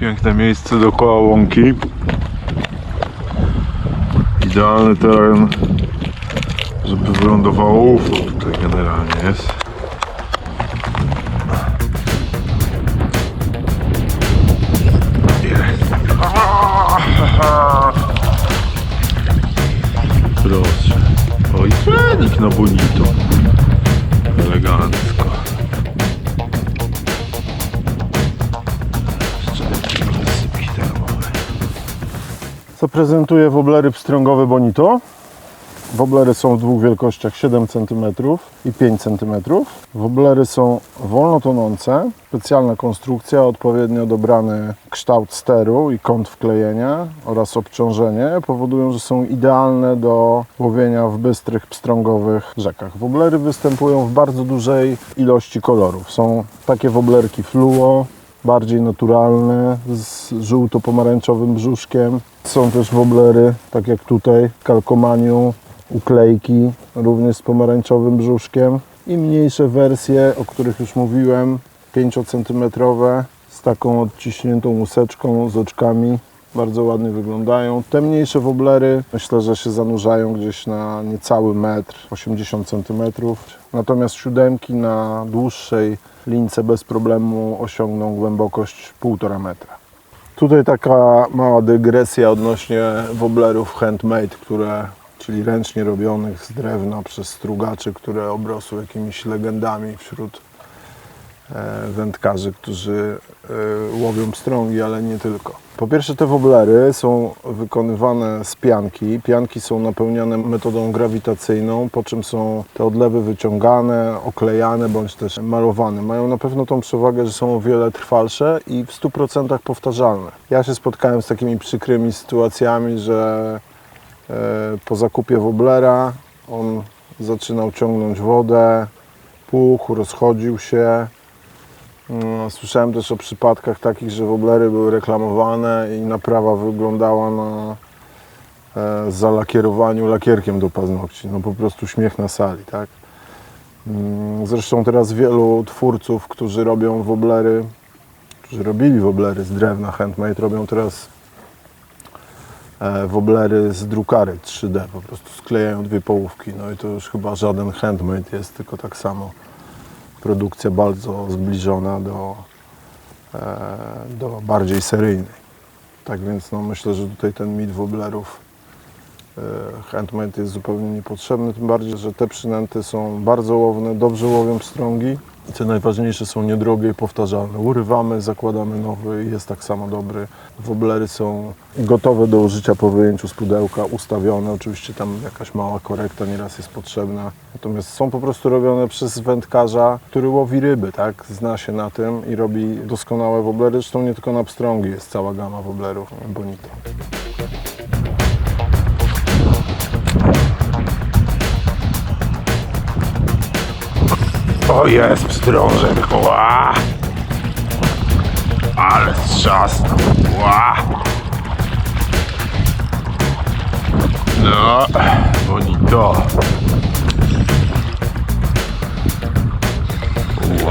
Piękne miejsce dookoła łąki. Idealny teren, żeby wylądowało UFO tutaj generalnie jest. Proszę. Oj, trening na bonito. Elegancko. Zaprezentuję woblery pstrągowe Bonito. Woblery są w dwóch wielkościach 7 cm i 5 cm. Woblery są wolno tonące. Specjalna konstrukcja, odpowiednio dobrany kształt steru i kąt wklejenia oraz obciążenie powodują, że są idealne do łowienia w bystrych pstrągowych rzekach. Woblery występują w bardzo dużej ilości kolorów. Są takie woblerki fluo, bardziej naturalne, z żółto-pomarańczowym brzuszkiem. Są też woblery, tak jak tutaj, kalkomanium, uklejki, również z pomarańczowym brzuszkiem. I mniejsze wersje, o których już mówiłem, 5 cm z taką odciśniętą łuseczką, z oczkami. Bardzo ładnie wyglądają. Te mniejsze woblery myślę, że się zanurzają gdzieś na niecały metr, 80 cm. Natomiast siódemki na dłuższej lince bez problemu osiągną głębokość 1,5 metra. Tutaj taka mała dygresja odnośnie woblerów handmade, które, czyli ręcznie robionych z drewna przez strugaczy, które obrosły jakimiś legendami wśród wędkarzy, którzy e, łowią pstrągi, ale nie tylko. Po pierwsze te woblery są wykonywane z pianki. Pianki są napełniane metodą grawitacyjną, po czym są te odlewy wyciągane, oklejane bądź też malowane. Mają na pewno tą przewagę, że są o wiele trwalsze i w 100% powtarzalne. Ja się spotkałem z takimi przykrymi sytuacjami, że e, po zakupie woblera on zaczynał ciągnąć wodę, puch, rozchodził się. Mm, Słyszałem też o przypadkach takich, że woblery były reklamowane i naprawa wyglądała na e, zalakierowaniu lakierkiem do paznokci. No po prostu śmiech na sali, tak? Mm, Zresztą teraz wielu twórców, którzy robią woblery, którzy robili woblery z drewna handmade, robią teraz e, woblery z drukary 3D, po prostu sklejają dwie połówki. No i to już chyba żaden handmade jest, tylko tak samo produkcja bardzo zbliżona do, e, do bardziej seryjnej. Tak więc no, myślę, że tutaj ten mit woblerów e, handmade jest zupełnie niepotrzebny, tym bardziej, że te przynęty są bardzo łowne, dobrze łowią pstrągi co najważniejsze są niedrogie i powtarzalne. Urywamy, zakładamy nowy i jest tak samo dobry. Woblery są gotowe do użycia po wyjęciu z pudełka, ustawione. Oczywiście tam jakaś mała korekta nieraz jest potrzebna. Natomiast są po prostu robione przez wędkarza, który łowi ryby, tak? Zna się na tym i robi doskonałe woblery. Zresztą nie tylko na pstrągi jest cała gama woblerów Bonito. O jest pstrążek, ła! Ale strzasnął, ła! No, bonito.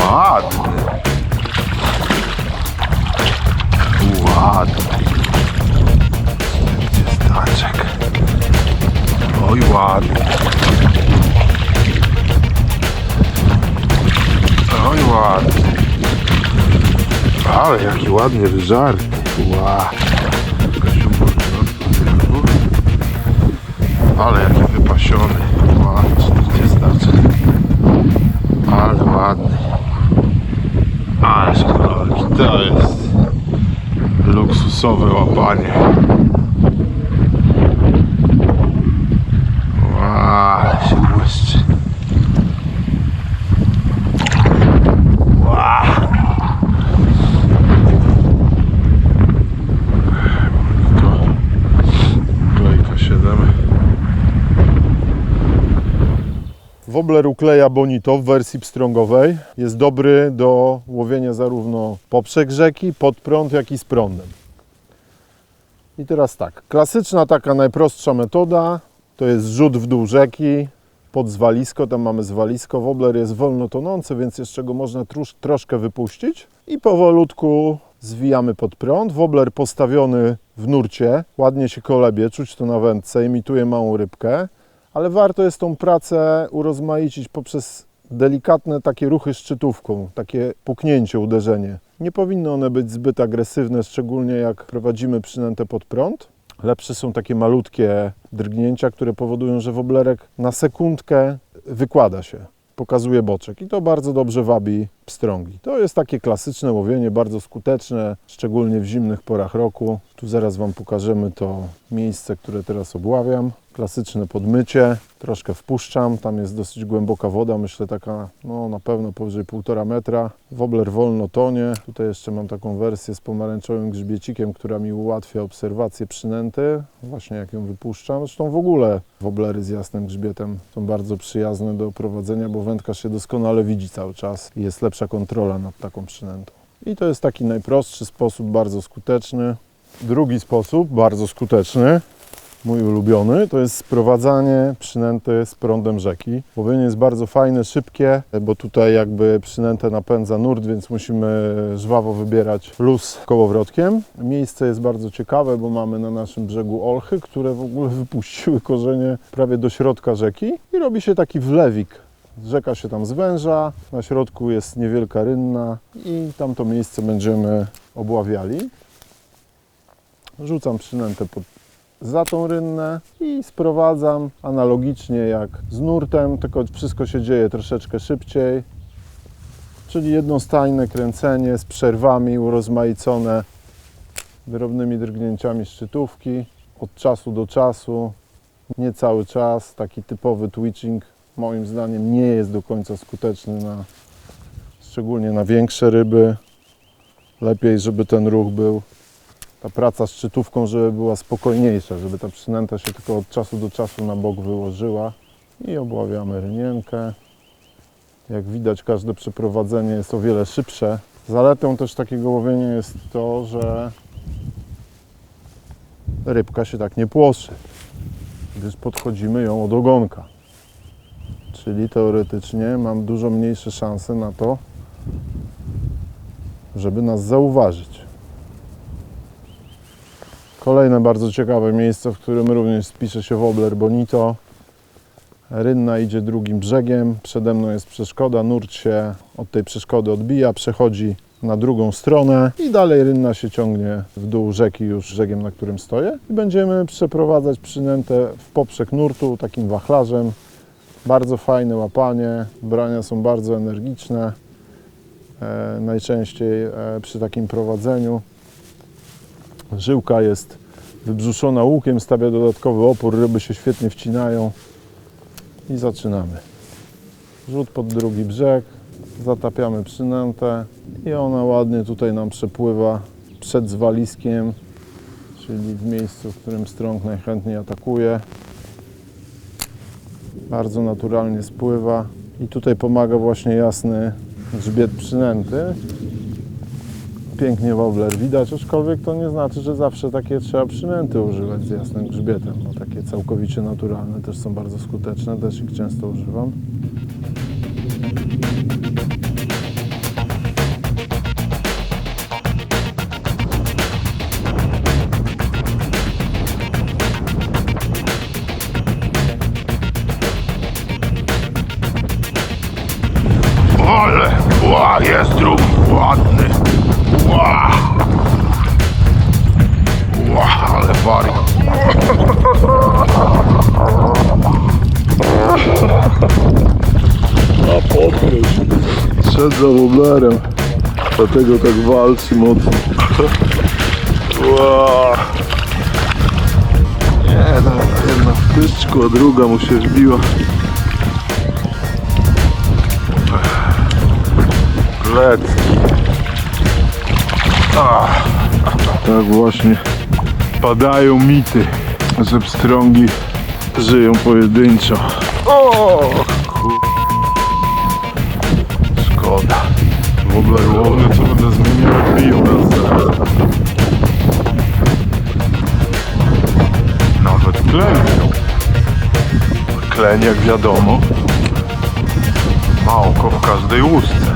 Ładny. Ładny. Gdzie staczek? Oj, ładny. Ale jaki ładnie wyżarty. Mocno. Ale jaki wypasiony. Gdzie znaczy? Ale ładny. Ależ kolorki. To jest luksusowe łapanie. Ła, ale się błyszczy. Ła. To Klejka 7. Wobler ukleja Bonito w wersji pstrągowej. Jest dobry do łowienia zarówno poprzek rzeki, pod prąd, jak i z prądem. I teraz tak, klasyczna taka najprostsza metoda to jest rzut w dół rzeki pod zwalisko, tam mamy zwalisko. Wobler jest wolno tonący, więc jeszcze go można trusz, troszkę wypuścić i powolutku zwijamy pod prąd. Wobler postawiony w nurcie, ładnie się kolebie, czuć to na wędce, imituje małą rybkę, ale warto jest tą pracę urozmaicić poprzez delikatne takie ruchy szczytówką, takie puknięcie, uderzenie. Nie powinny one być zbyt agresywne, szczególnie jak prowadzimy przynętę pod prąd. Lepsze są takie malutkie drgnięcia, które powodują, że woblerek na sekundkę wykłada się, pokazuje boczek i to bardzo dobrze wabi pstrągi. To jest takie klasyczne łowienie, bardzo skuteczne, szczególnie w zimnych porach roku. Tu zaraz Wam pokażemy to miejsce, które teraz obławiam. Klasyczne podmycie, troszkę wpuszczam, tam jest dosyć głęboka woda, myślę taka no na pewno powyżej 1,5 metra. Wobler wolno tonie. Tutaj jeszcze mam taką wersję z pomarańczowym grzbiecikiem, która mi ułatwia obserwację przynęty, właśnie jak ją wypuszczam. Zresztą w ogóle woblery z jasnym grzbietem są bardzo przyjazne do prowadzenia, bo wędka się doskonale widzi cały czas i jest lepsza kontrola nad taką przynętą. I to jest taki najprostszy sposób, bardzo skuteczny. Drugi sposób, bardzo skuteczny, mój ulubiony, to jest sprowadzanie przynęty z prądem rzeki. Łowienie jest bardzo fajne, szybkie, bo tutaj jakby przynętę napędza nurt, więc musimy żwawo wybierać luz kołowrotkiem. Miejsce jest bardzo ciekawe, bo mamy na naszym brzegu olchy, które w ogóle wypuściły korzenie prawie do środka rzeki i robi się taki wlewik. Rzeka się tam zwęża, na środku jest niewielka rynna i tamto miejsce będziemy obławiali. Rzucam przynętę pod za tą rynnę i sprowadzam analogicznie jak z nurtem, tylko wszystko się dzieje troszeczkę szybciej. Czyli jednostajne kręcenie z przerwami urozmaicone drobnymi drgnięciami szczytówki od czasu do czasu, nie cały czas. Taki typowy twitching moim zdaniem nie jest do końca skuteczny na szczególnie na większe ryby. Lepiej, żeby ten ruch był ta praca z szczytówką, żeby była spokojniejsza, żeby ta przynęta się tylko od czasu do czasu na bok wyłożyła. I obławiamy rynienkę. Jak widać, każde przeprowadzenie jest o wiele szybsze. Zaletą też takiego łowienia jest to, że rybka się tak nie płoszy, gdyż podchodzimy ją od ogonka. Czyli teoretycznie mam dużo mniejsze szanse na to, żeby nas zauważyć. Kolejne bardzo ciekawe miejsce, w którym również spisze się wobler bonito. Rynna idzie drugim brzegiem, przede mną jest przeszkoda, nurt się od tej przeszkody odbija, przechodzi na drugą stronę i dalej rynna się ciągnie w dół rzeki już brzegiem, na którym stoję. I będziemy przeprowadzać przynętę w poprzek nurtu takim wachlarzem. Bardzo fajne łapanie, brania są bardzo energiczne. E, najczęściej e, przy takim prowadzeniu Żyłka jest wybrzuszona łukiem, stawia dodatkowy opór, ryby się świetnie wcinają i zaczynamy. Rzut pod drugi brzeg, zatapiamy przynętę i ona ładnie tutaj nam przepływa przed zwaliskiem, czyli w miejscu, w którym strąg najchętniej atakuje. Bardzo naturalnie spływa i tutaj pomaga właśnie jasny grzbiet przynęty, pięknie wobler widać, aczkolwiek to nie znaczy, że zawsze takie trzeba przynęty używać z jasnym grzbietem, bo takie całkowicie naturalne też są bardzo skuteczne, też ich często używam. Ale, jest drugi, ładny. Ła. Ła, ale wari. A podkreś, szedł za woblerem, dlatego tak walczy mocno. Ła. No, jedna w pystczku, a druga mu się wbiła. Lecki. Tak właśnie padają mity, że pstrągi żyją pojedynczo. O. Szkoda. Wobler łowny, co będę zmieniał, jak biją nas zaraz. Nawet kleń. Kleń, jak wiadomo, ma oko w każdej łusce.